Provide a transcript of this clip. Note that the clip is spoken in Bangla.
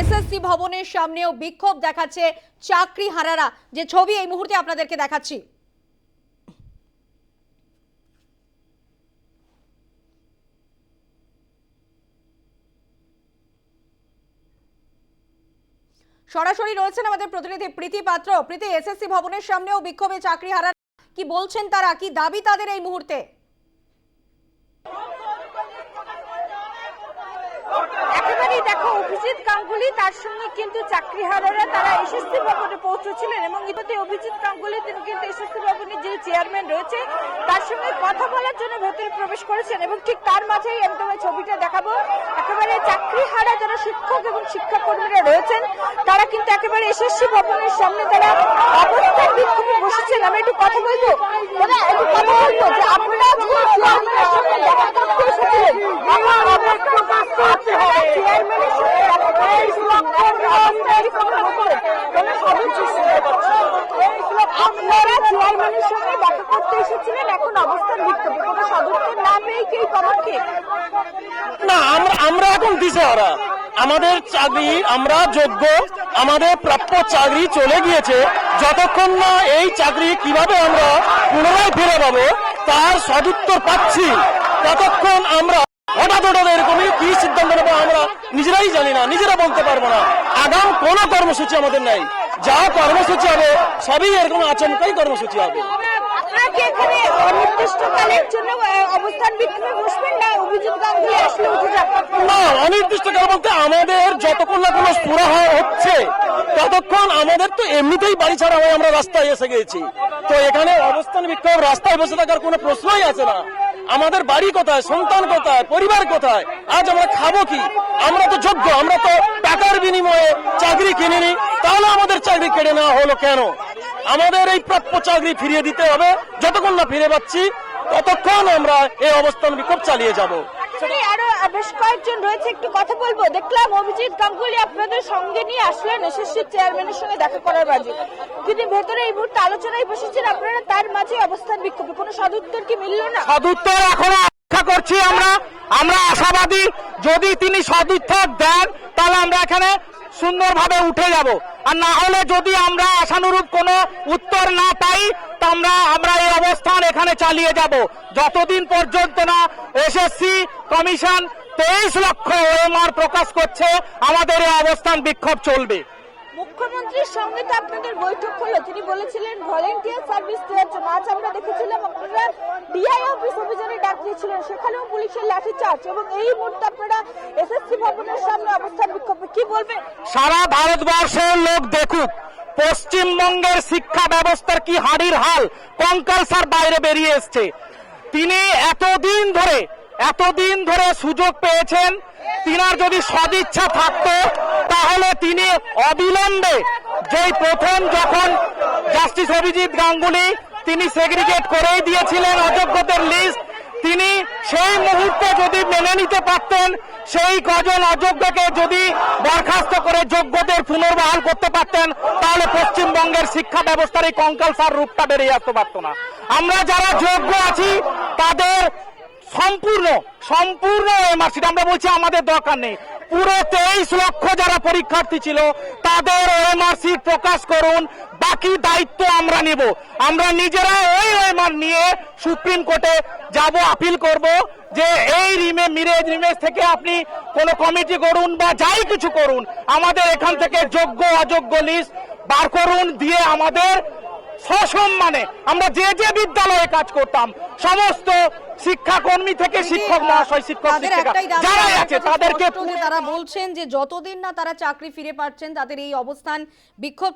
এসএসসি ভবনের সামনেও বিক্ষোভ দেখাচ্ছে চাকরি হারারা। যে ছবি এই মুহূর্তে আপনাদেরকে দেখাচ্ছি। সরাসরি রয়েছেন আমাদের প্রতিনিধি প্রীতি পাত্র। প্রীতি, এসএসসি ভবনের সামনেও বিক্ষোভে চাকরি হারা কি বলছেন তারা? কি দাবি তাদের এই মুহূর্তে? একেবারেই দেখো, অভিজিৎ গাঙ্গুলি তার সঙ্গে কিন্তু চাকরিহারারা তারা এসএসসি ভবনে পৌঁছেছিলেন এবং ইতিমধ্যে অভিজিৎ গাঙ্গুলি, তিনি কিন্তু এসএসসি ভবনের যে চেয়ারম্যান রয়েছে, তার সঙ্গে কথা বলার জন্য ভেতরে প্রবেশ করেছেন এবং ঠিক তার মাঝেই আমি তোমায় ছবিটা দেখাবো। একেবারে চাকরিহারা যারা শিক্ষক এবং শিক্ষাকর্মীরা রয়েছেন, তারা কিন্তু একেবারে এসএসসি ভবনের সামনে তারা অবস্থান বিক্ষোভে বসেছেন। আমি একটু কথা বলব? একটু কথা বলব যে আপনারা আজকে চেয়ারম্যানের সঙ্গে দেখা করতে এসেছিলেন আমার অবস্থা বাস্তব চেয়ারম্যানের সঙ্গে দেখা করতে এসেছিলেন আপনারা চেয়ারম্যানের সঙ্গে দেখা করতে এসেছিলেন, এখন অবস্থান কোনো না, আমরা আমরা এখন দিশেহারা। আমাদের চাকরি, আমরা যোগ্য, আমাদের প্রাপ্য চাকরি চলে গিয়েছে। যতক্ষণ না এই চাকরি কীভাবে আমরা পুনরায় ফিরে পাবো, তার সদুত্তর পাচ্ছি। ততক্ষণ আমরা হঠাৎ হঠাৎ এরকমই কি সিদ্ধান্ত নেব, আমরা নিজেরাই জানি না, নিজেরা বলতে পারব না। আগাম কোনো কর্মসূচি আমাদের নাই। যা কর্মসূচি হবে সবই এরকম আচমকাই কর্মসূচি হবে। অনির্দিষ্টকাল বলতে আমাদের যতক্ষণ না কোনো সুরাহা হচ্ছে ততক্ষণ আমাদের তো এমনিতেই বাড়ি ছাড়া হয়ে আমরা রাস্তায় এসে গেছি। তো এখানে অবস্থান বিক্ষোভ রাস্তায় বসে থাকার কোনো প্রশ্নই আছে না। আমাদের বাড়ি কোথায় সন্তান কোথায় পরিবার কোথায় আজ আমরা খাব কি? আমরা তো যোগ্য আমরা তো টাকার বিনিময়ে চাকরি কিনিনি। তাহলে আমাদের চাকরি কেড়ে নেওয়া হলো কেন? আমাদের এই প্রাপ্য চাকরি ফিরিয়ে দিতে হবে। যতক্ষণ না ফিরে পাচ্ছি ততক্ষণ আমরা এই অবস্থান বিক্ষোভ চালিয়ে যাব। এখানে আরও বেশ কয়েকজন রয়েছে একটু কথা বলব। দেখলাম অভিজিৎ গাঙ্গুলি আপনাদের সঙ্গে নিয়ে আসলেন এসএসসি চেয়ারম্যানের সঙ্গে দেখা করার মাঝে। কিন্তু ভেতরে এই মুহূর্তে আলোচনায় বসেছেন। আপনারা তার মাঝে অবস্থান বিক্ষোভে। কোনো সদুত্তর কি মিলল না? সদুত্তর এখনও অপেক্ষা করছি আমরা। আমরা আশাবাদী। যদি তিনি সদুত্তর দেন তাহলে আমরা এখানে সুন্দরভাবে উঠে যাব। আর না হলে যদি আমরা আশানুরূপ কোনো উত্তর না পাই আমরা আমরা এই অবস্থান এখানে চালিয়ে যাব। যতদিন পর্যন্ত না এসএসসি কমিশন তেইশ লক্ষ ওএমআর প্রকাশ করছে, আমাদের এই অবস্থান বিক্ষোভ চলবে। মুখ্যমন্ত্রীর সঙ্গে তো আপনাদের বৈঠক হলো। তিনি বলেছিলেন, ভলেন্টিয়ার সার্ভিস দেওয়ার জন্য আজ আমরা দেখেছিলাম, আপনারা ডিআই অফিস অভিযানে ডাক দিয়েছিলেন। সেখানেও পুলিশের এবং এই মুহূর্তে আপনারা এসএসসি ভবনের সামনে অবস্থান কি সারা ভারতবর্ষের লোক দেখুক, পশ্চিমবঙ্গের শিক্ষা ব্যবস্থার কি হাড়ির হাল, কঙ্কাল স্যার বাইরে বেরিয়ে এসছে। তিনি এতদিন ধরে এতদিন ধরে সুযোগ পেয়েছেন, তিনার যদি সদিচ্ছা থাকতো তাহলে তিনি অবিলম্বে যেই প্রথম যখন জাস্টিস অভিজিৎ গাঙ্গুলি তিনি সেগ্রিগেট করেই দিয়েছিলেন অযোগ্যদের লিস্ট, তিনি সেই মুহূর্তে যদি মেনে নিতে পারতেন, সেই কজন অযোগ্যকে যদি বরখাস্ত করে যোগ্যদের পুনর্বহাল করতে পারতেন, তাহলে পশ্চিমবঙ্গের শিক্ষা ব্যবস্থার এই কঙ্কাল সার রূপটা বেরিয়ে আসতে পারতো না। আমরা যারা যোগ্য আছি, তাদের সম্পূর্ণ সম্পূর্ণ এমআরসি আমরা বলছি আমাদের দরকার নেই। পুরো তেইশ লক্ষ যারা পরীক্ষার্থী ছিল, তাদের ওএমআরসি প্রকাশ করুন, বাকি দায়িত্ব আমরা নেব। আমরা নিজেরা ওই ওএমআর নিয়ে সুপ্রিম কোর্টে যাব, আপিল করব যে এই রিমে, মিরেজ রিমেজ থেকে আপনি কোনো কমিটি করুন বা যাই কিছু করুন, আমাদের এখান থেকে যোগ্য, অযোগ্য লিস্ট বার করুন, দিয়ে আমাদের সসম্মানে আমরা যে যে বিদ্যালয়ে কাজ করতাম, সমস্ত শিক্ষাকর্মী থেকে শিক্ষক মহাশয় শিক্ষক শিক্ষিকা। আমার আছে তাদেরকে তারা বলছেন যে যতদিন না তারা চাকরি ফিরে পাচ্ছেন তাদের এই অবস্থান বিক্ষোভ